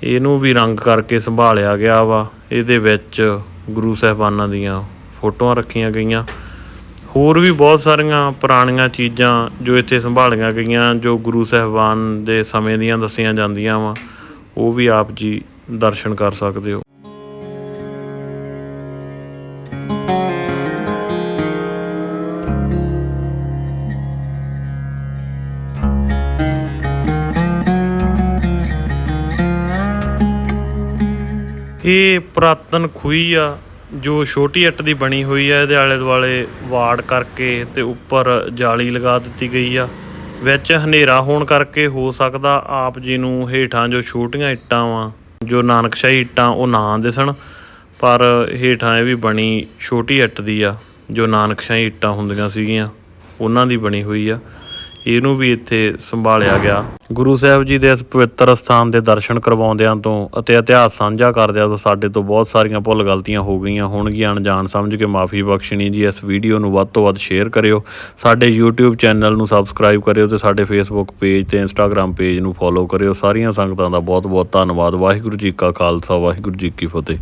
ਇਹਨੂੰ ਵੀ ਰੰਗ ਕਰਕੇ ਸੰਭਾਲਿਆ ਗਿਆ ਵਾ। ਇਹਦੇ ਵਿੱਚ ਗੁਰੂ ਸਾਹਿਬਾਨਾਂ ਦੀਆਂ ਫੋਟੋਆਂ ਰੱਖੀਆਂ ਗਈਆਂ। ਹੋਰ ਵੀ ਬਹੁਤ ਸਾਰੀਆਂ ਪੁਰਾਣੀਆਂ ਚੀਜ਼ਾਂ ਜੋ ਇੱਥੇ ਸੰਭਾਲੀਆਂ ਗਈਆਂ, ਜੋ ਗੁਰੂ ਸਾਹਿਬਾਨ ਦੇ ਸਮੇਂ ਦੀਆਂ ਦੱਸੀਆਂ ਜਾਂਦੀਆਂ ਵਾ, ਉਹ ਵੀ ਆਪ ਜੀ ਦਰਸ਼ਨ ਕਰ ਸਕਦੇ ਹੋ। ਇਹ ਪੁਰਾਤਨ ਖੂਹੀ ਆ ਜੋ ਛੋਟੀ ਇੱਟ ਦੀ ਬਣੀ ਹੋਈ ਹੈ, ਇਹਦੇ ਆਲੇ ਦੁਆਲੇ ਵਾੜ ਕਰਕੇ ਤੇ ਉੱਪਰ ਜਾਲੀ ਲਗਾ ਦਿੱਤੀ ਗਈ ਆ। ਵਿੱਚ ਹਨੇਰਾ ਹੋਣ ਕਰਕੇ ਹੋ ਸਕਦਾ ਆਪ ਜੀ ਨੂੰ ਹੇਠਾਂ ਜੋ ਛੋਟੀਆਂ ਇੱਟਾਂ ਵਾ, ਜੋ ਨਾਨਕਸ਼ਾਹੀ ਇੱਟਾਂ, ਉਹ ਨਾ ਦਿਸਣ। ਪਰ ਹੇਠਾਂ ਇਹ ਵੀ ਬਣੀ ਛੋਟੀ ਇੱਟ ਦੀ ਆ, ਜੋ ਨਾਨਕਸ਼ਾਹੀ ਇੱਟਾਂ ਹੁੰਦੀਆਂ ਸੀਗੀਆਂ, ਉਹਨਾਂ ਦੀ ਬਣੀ ਹੋਈ ਆ। ਇਹਨੂੰ ਵੀ ਇੱਥੇ ਸੰਭਾਲਿਆ ਗਿਆ। ਗੁਰੂ ਸਾਹਿਬ ਜੀ ਦੇ ਇਸ ਪਵਿੱਤਰ ਸਥਾਨ ਦੇ ਦਰਸ਼ਨ ਕਰਵਾਉਂਦਿਆਂ ਤੋਂ ਅਤੇ ਇਤਿਹਾਸ ਸਾਂਝਾ ਕਰਦਿਆਂ ਤੋਂ ਸਾਡੇ ਤੋਂ ਬਹੁਤ ਸਾਰੀਆਂ ਭੁੱਲ ਗਲਤੀਆਂ ਹੋ ਗਈਆਂ ਹੋਣਗੀਆਂ। ਅਣਜਾਣ ਸਮਝ ਕੇ ਮਾਫੀ ਬਖਸ਼ਣੀ ਜੀ, ਇਸ ਵੀਡੀਓ ਨੂੰ ਵੱਧ ਤੋਂ ਵੱਧ ਸ਼ੇਅਰ ਕਰਿਓ। ਸਾਡੇ YouTube ਚੈਨਲ ਨੂੰ ਸਬਸਕ੍ਰਾਈਬ ਕਰਿਓ ਤੇ ਸਾਡੇ Facebook ਪੇਜ ਤੇ Instagram ਪੇਜ ਨੂੰ ਫੋਲੋ ਕਰਿਓ। ਸਾਰੀਆਂ ਸੰਗਤਾਂ ਦਾ ਬਹੁਤ ਬਹੁਤ ਧੰਨਵਾਦ। ਵਾਹਿਗੁਰੂ ਜੀ ਕਾ ਖਾਲਸਾ, ਵਾਹਿਗੁਰੂ ਜੀ ਕੀ ਫਤਿਹ।